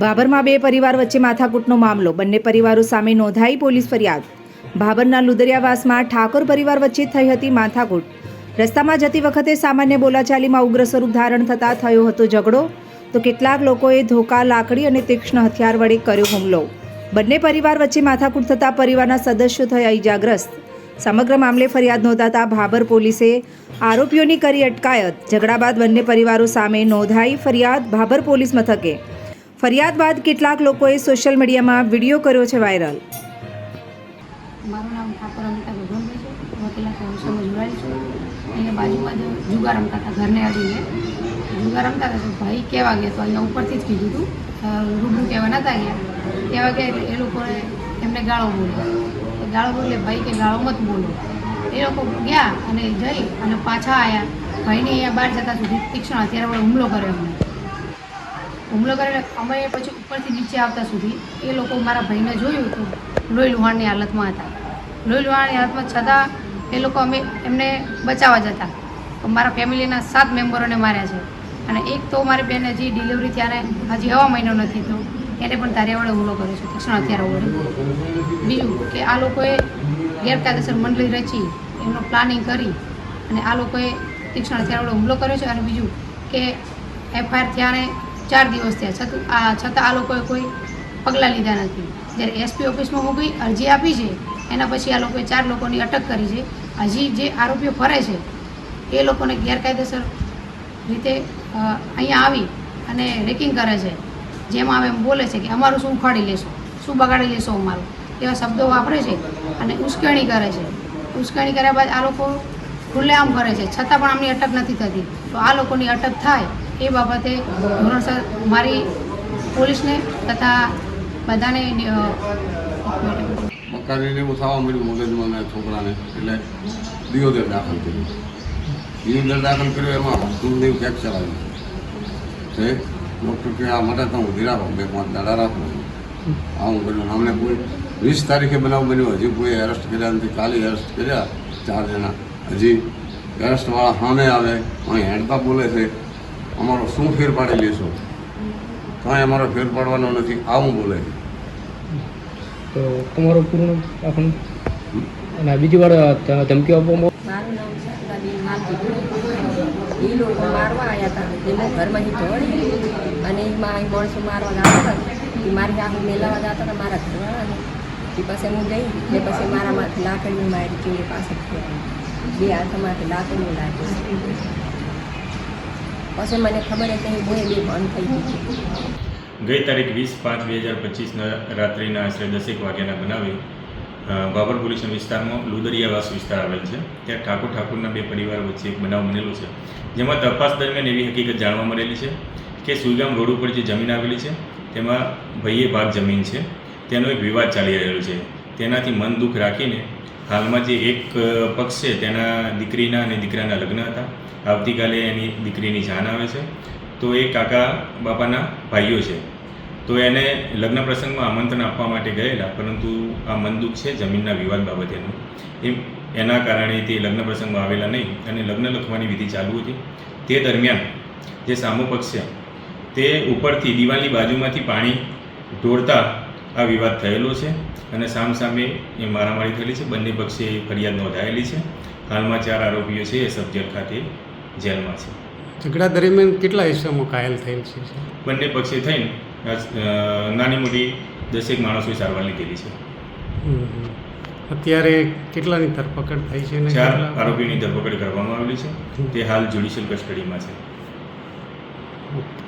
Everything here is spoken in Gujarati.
ભાભરમાં બે પરિવાર વચ્ચે માથાકૂટનો મામલો. બંને પરિવારો સામે નોંધાઈ પોલીસ ફરિયાદ. ભાભરના લુદરિયાવાસમાં ઠાકોર પરિવાર વચ્ચે થઈ હતી માથાકૂટ. રસ્તામાં જતી વખતે સામાન્ય બોલાચાલીમાં ઉગ્ર સ્વરૂપ ધારણ થતાં થયો હતો ઝઘડો. તો કેટલાક લોકોએ ધોકા, લાકડી અને તીક્ષ્ણ હથિયાર વડે કર્યો હુમલો. બંને પરિવાર વચ્ચે માથાકૂટ થતાં પરિવારના સદસ્યો થયા ઇજાગ્રસ્ત સમગ્ર મામલે ફરિયાદ નોંધાતા ભાભર પોલીસે આરોપીઓની કરી અટકાયત. ઝઘડા બાદ બંને પરિવારો સામે નોંધાઈ ફરિયાદ ભાભર પોલીસ મથકે. ફરિયાદ બાદ કેટલાક લોકોએ સોશિયલ મીડિયામાં વીડિયો કર્યો છે વાયરલ. મારું નામ ઠાકોર અમિતા ગગનભાઈ છે. વકીલા કૌશલમાં જોડાયેલ છું. અહીંયા બાજુમાં જ જુગાર રમતા હતા ઘરને અડીને. જુગાર રમતા હતા તો ભાઈ કહેવા ગયા તો અહીંયા ઉપરથી જ કીધું હતું. રૂબરૂ કહેવા નહોતા ગયા. કહેવા ગયા એ લોકોએ એમને ગાળો બોલ્યો. ગાળો બોલે ભાઈ કે ગાળો મત બોલો. એ લોકો ગયા અને જઈ અને પાછા આવ્યા ભાઈને અહીંયા બહાર જતા સુધી તીક્ષ્ણ અત્યારે હુમલો કર્યો અમને હુમલો કરીને અમે પછી ઉપરથી નીચે આવતા સુધી એ લોકો મારા ભાઈને જોયું તો લોહી લુહાણની હાલતમાં હતા. લોહી લુહાણની હાલતમાં છતાં એ લોકો અમે એમને બચાવવા જતા. તો મારા ફેમિલીના સાત મેમ્બરોને માર્યા છે. અને એક તો મારી બેન હજી ડિલિવરી ત્યારે હજી હવા મહિનો નથી થયો એને પણ તારે વડે હુમલો કર્યો છે. તીક્ષ્ણ અત્યારે વડે. બીજું કે આ લોકોએ ગેરકાયદેસર મંડળી રચી, એમનું પ્લાનિંગ કરી અને આ લોકોએ તીક્ષ્ણ હથિયાર વડે હુમલો કર્યો છે. અને બીજું કે એફઆઈઆર થયાને ચાર દિવસ થયા. છતાં, આ છતાં આ લોકોએ કોઈ પગલાં લીધા નથી. જ્યારે એસપી ઓફિસમાં ગઈ, અરજી આપી છે, એના પછી આ લોકોએ ચાર લોકોની અટક કરી છે. હજી જે આરોપીઓ ફરે છે, એ લોકોને ગેરકાયદેસર રીતે અહીંયા આવી અને રેકિંગ કરે છે. જેમાં આવે એમ બોલે છે કે અમારું શું ઉખાડી લેશો? શું બગાડી લેશો અમારું? એવા શબ્દો વાપરે છે અને ઉશ્કેરણી કરે છે. ઉશ્કેરણી કર્યા બાદ આ લોકો ખુલ્લેઆમ કરે છે. છતાં પણ આમની અટક નથી થતી. તો આ લોકોની અટક થાય એ બાબતે ધોરણસર મારી પોલીસને તથા બધાને મકાનીને એવું થવા મળ્યું મગજમાં મેં છોકરાને, એટલે દિયોદર દાખલ કર્યું. દિયોદર દાખલ કર્યું એમાં હસ્તુની ફ્રેક્ચર આવ્યું છે ડૉક્ટર કે આ માટે તો હું ધીરા બે પાંચ દાડા રાખું આવું કર્યું. અમને કોઈ વીસ તારીખે બનાવ બન્યો. હજી કોઈ એરેસ્ટ કર્યા નથી. કાલે એરેસ્ટ કર્યા. ચાર જણા. હજી એરેસ્ટવાળા સામે આવે. અહીં હેડતા બોલે છે. અમારો શું ફેર પાડી લેશો કાંઈ અમારો ફેર પાડવાનો નથી આવું બોલે છે. તો તમારો પૂર્ણ આપણું અને બીજી વાર ધમકી આપવામાં મારું નામ શારદાબેન માલકી એ લોકો મારવા આવ્યા હતા. એમાં ઘરમાંથી દોડી અને એમાં અહીં માણસો મારવા હતા. એ મારી આખું મેલાવા જતા હતા મારા ઘરવાળાને. એ પાસે હું ગઈ ને પછી મારામાંથી લાકડીની મારી ચીડી પાસે બે હાથમાંથી લાકડીની લાગી પછી મને ખબર હતી કે બોય બે બંધ થઈ ગઈ ગઈ તારીખ વીસ પાંચ બે હજાર પચીસના રાત્રિના આશરે દસેક વાગ્યાના બનાવે બાબર પોલીસ વિસ્તારમાં લુદરિયાવાસ વિસ્તાર આવેલ છે. ત્યાં ઠાકોર ઠાકોરના બે પરિવાર વચ્ચે એક બનાવ બનેલો છે. જેમાં તપાસ દરમિયાન એવી હકીકત જાણવા મળેલી છે કે સુઈગામ રોડ ઉપર જે જમીન આવેલી છે, તેમાં ભાઈએ ભાગ જમીન છે. તેનો એક વિવાદ ચાલી રહ્યો છે. તેનાથી મન દુઃખ રાખીને હાલમાં જે એક પક્ષ છે, તેના દીકરીના અને દીકરાના લગ્ન હતા. આવતીકાલે એની દીકરીની જાન આવે છે. તો એ કાકા બાપાના ભાઈઓ છે. તો એને લગ્ન પ્રસંગમાં આમંત્રણ આપવા માટે ગયેલા, પરંતુ આ મનદુખ છે જમીનના વિવાદ બાબતેનું. એ એના કારણે તે લગ્ન પ્રસંગમાં આવેલા નહીં અને લગ્ન લખવાની વિધિ ચાલુ હતી. તે દરમિયાન જે સામો પક્ષ છે, તે ઉપરથી દિવાલની બાજુમાંથી પાણી ઢોળતા આ વિવાદ થયેલો છે અને સામસામે એ મારામારી થયેલી છે. બંને પક્ષે ફરિયાદ નોંધાયેલી છે. હાલમાં ચાર આરોપીઓ છે એ સબજેલ ખાતે જેલમાં છે. ઝઘડા દરમિયાન કેટલા હિસ્સામાં ઘાયલ થયેલ છે બંને પક્ષે થઈને નાની મોટી દસેક માણસોએ સારવાર લીધેલી છે. અત્યારે કેટલાની ધરપકડ થઈ છે ચાર આરોપીની ધરપકડ કરવામાં આવેલી છે. તે હાલ જ્યુડિશિયલ કસ્ટડીમાં છે. ઓકે.